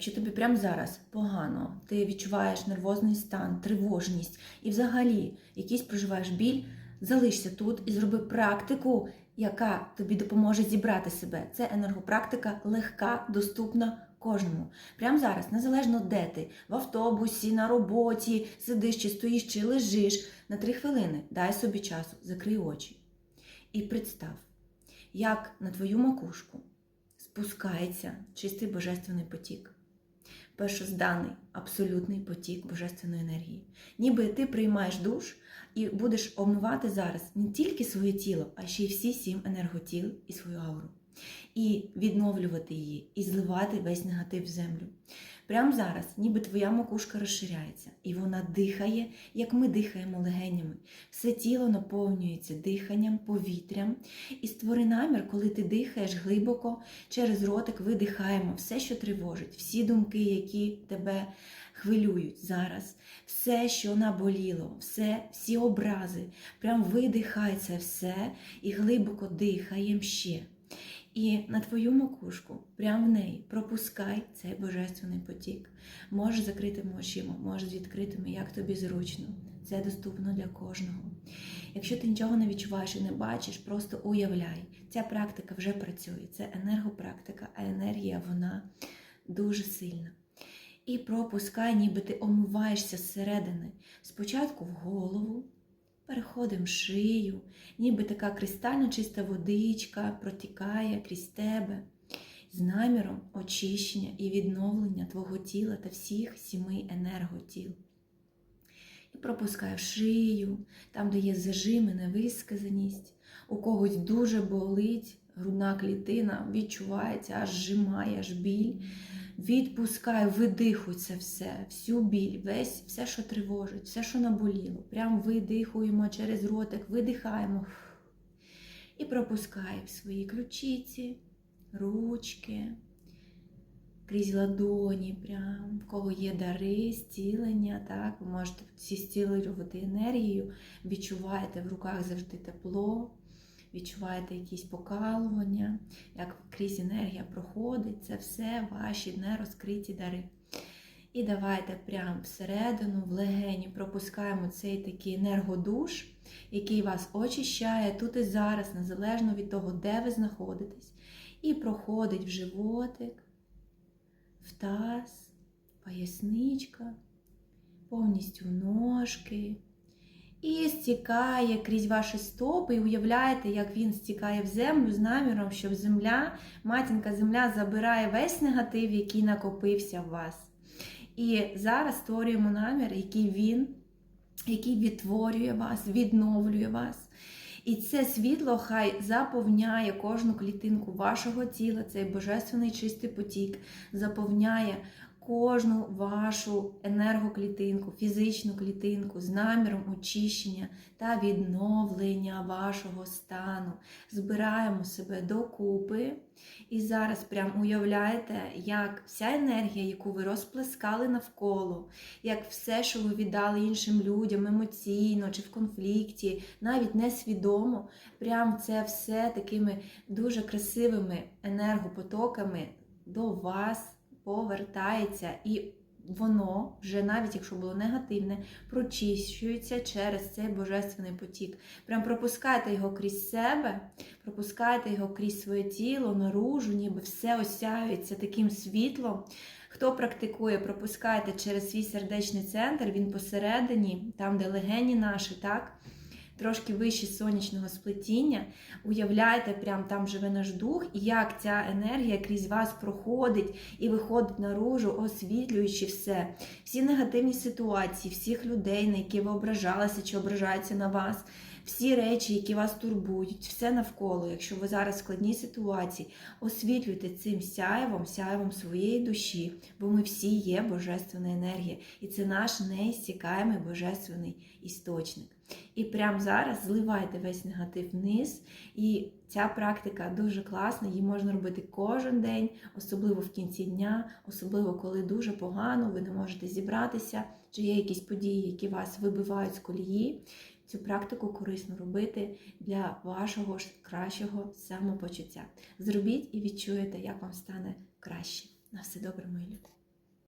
Якщо тобі прямо зараз погано, ти відчуваєш нервозний стан, тривожність і взагалі якийсь проживаєш біль, залишся тут і зроби практику, яка тобі допоможе зібрати себе. Це енергопрактика легка, доступна кожному. Прямо зараз, незалежно де ти, в автобусі, на роботі, сидиш чи стоїш, чи лежиш, на три хвилини дай собі часу, закрий очі. І представ, як на твою макушку спускається чистий божественний потік. Першозданий абсолютний потік божественної енергії. Ніби ти приймаєш душ і будеш омивати зараз не тільки своє тіло, а ще й всі сім енерготіл і свою ауру. І відновлювати її, і зливати весь негатив в землю. Прямо зараз, ніби твоя макушка розширяється, і вона дихає, як ми дихаємо легенями. Все тіло наповнюється диханням, повітрям. І створи намір, коли ти дихаєш глибоко, через ротик видихаємо все, що тривожить, всі думки, які тебе хвилюють зараз, все, що наболіло, все, всі образи. Прям видихай це все і глибоко дихаємо ще. І на твою макушку, прямо в неї, пропускай цей божественний потік. Можеш закритими очима, можеш відкритими, як тобі зручно. Це доступно для кожного. Якщо ти нічого не відчуваєш і не бачиш, просто уявляй. Ця практика вже працює. Це енергопрактика, а енергія вона дуже сильна. І пропускай, ніби ти омиваєшся зсередини. Спочатку в голову, переходимо шию, ніби така кристально чиста водичка протікає крізь тебе з наміром очищення і відновлення твого тіла та всіх сіми енерготіл. І пропускаю шию, там, де є зажими, невисказаність, у когось дуже болить, грудна клітина відчувається, аж зжимає, аж біль. Відпускай, видихуй це все, всю біль, весь, все, що тривожить, все, що наболіло. Прям видихуємо через ротик, видихаємо. І пропускай в свої ключиці, ручки, крізь ладоні, прям, в кого є дари, зцілення, так, ви можете всі зцілювати енергію, відчуваєте в руках завжди тепло відчуваєте якісь покалування, як крізь енергія проходить, це все ваші нерозкриті дари. І давайте прямо всередину, в легені пропускаємо цей такий енергодуш, який вас очищає тут і зараз, незалежно від того, де ви знаходитесь. І проходить в животик, в таз, поясничка, повністю ножки. І стікає крізь ваші стопи, і уявляєте, як він стікає в землю з наміром, що земля, матінка земля забирає весь негатив, який накопився в вас. І зараз створюємо намір, який він, який відтворює вас, відновлює вас. І це світло хай заповняє кожну клітинку вашого тіла, цей божественний чистий потік, заповняє кожну вашу енергоклітинку, фізичну клітинку з наміром очищення та відновлення вашого стану. Збираємо себе докупи. І зараз прям уявляєте, як вся енергія, яку ви розплескали навколо, як все, що ви віддали іншим людям емоційно чи в конфлікті, навіть несвідомо, прям це все такими дуже красивими енергопотоками до вас повертається, і воно вже, навіть якщо було негативне, прочищується через цей божественний потік. Прям пропускайте його крізь себе, пропускайте його крізь своє тіло, наружу, ніби все осяюється таким світлом. Хто практикує, пропускайте через свій сердечний центр, він посередині, там, де легені наші, так? Трошки вище сонячного сплетіння, уявляйте, прям там живе наш дух, і як ця енергія крізь вас проходить і виходить наружу, освітлюючи все, всі негативні ситуації, всіх людей, на які ви ображалися чи ображаються на вас. Всі речі, які вас турбують, все навколо, якщо ви зараз в складній ситуації, освітлюйте цим сяєвом, сяєвом своєї душі, бо ми всі є божественна енергія, і це наш неістікаємий божественний істочник. І прямо зараз зливайте весь негатив вниз. І ця практика дуже класна, її можна робити кожен день, особливо в кінці дня, особливо коли дуже погано, ви не можете зібратися, чи є якісь події, які вас вибивають з колії. Цю практику корисно робити для вашого ж кращого самопочуття. Зробіть і відчуєте, як вам стане краще. На все добре, мої люди.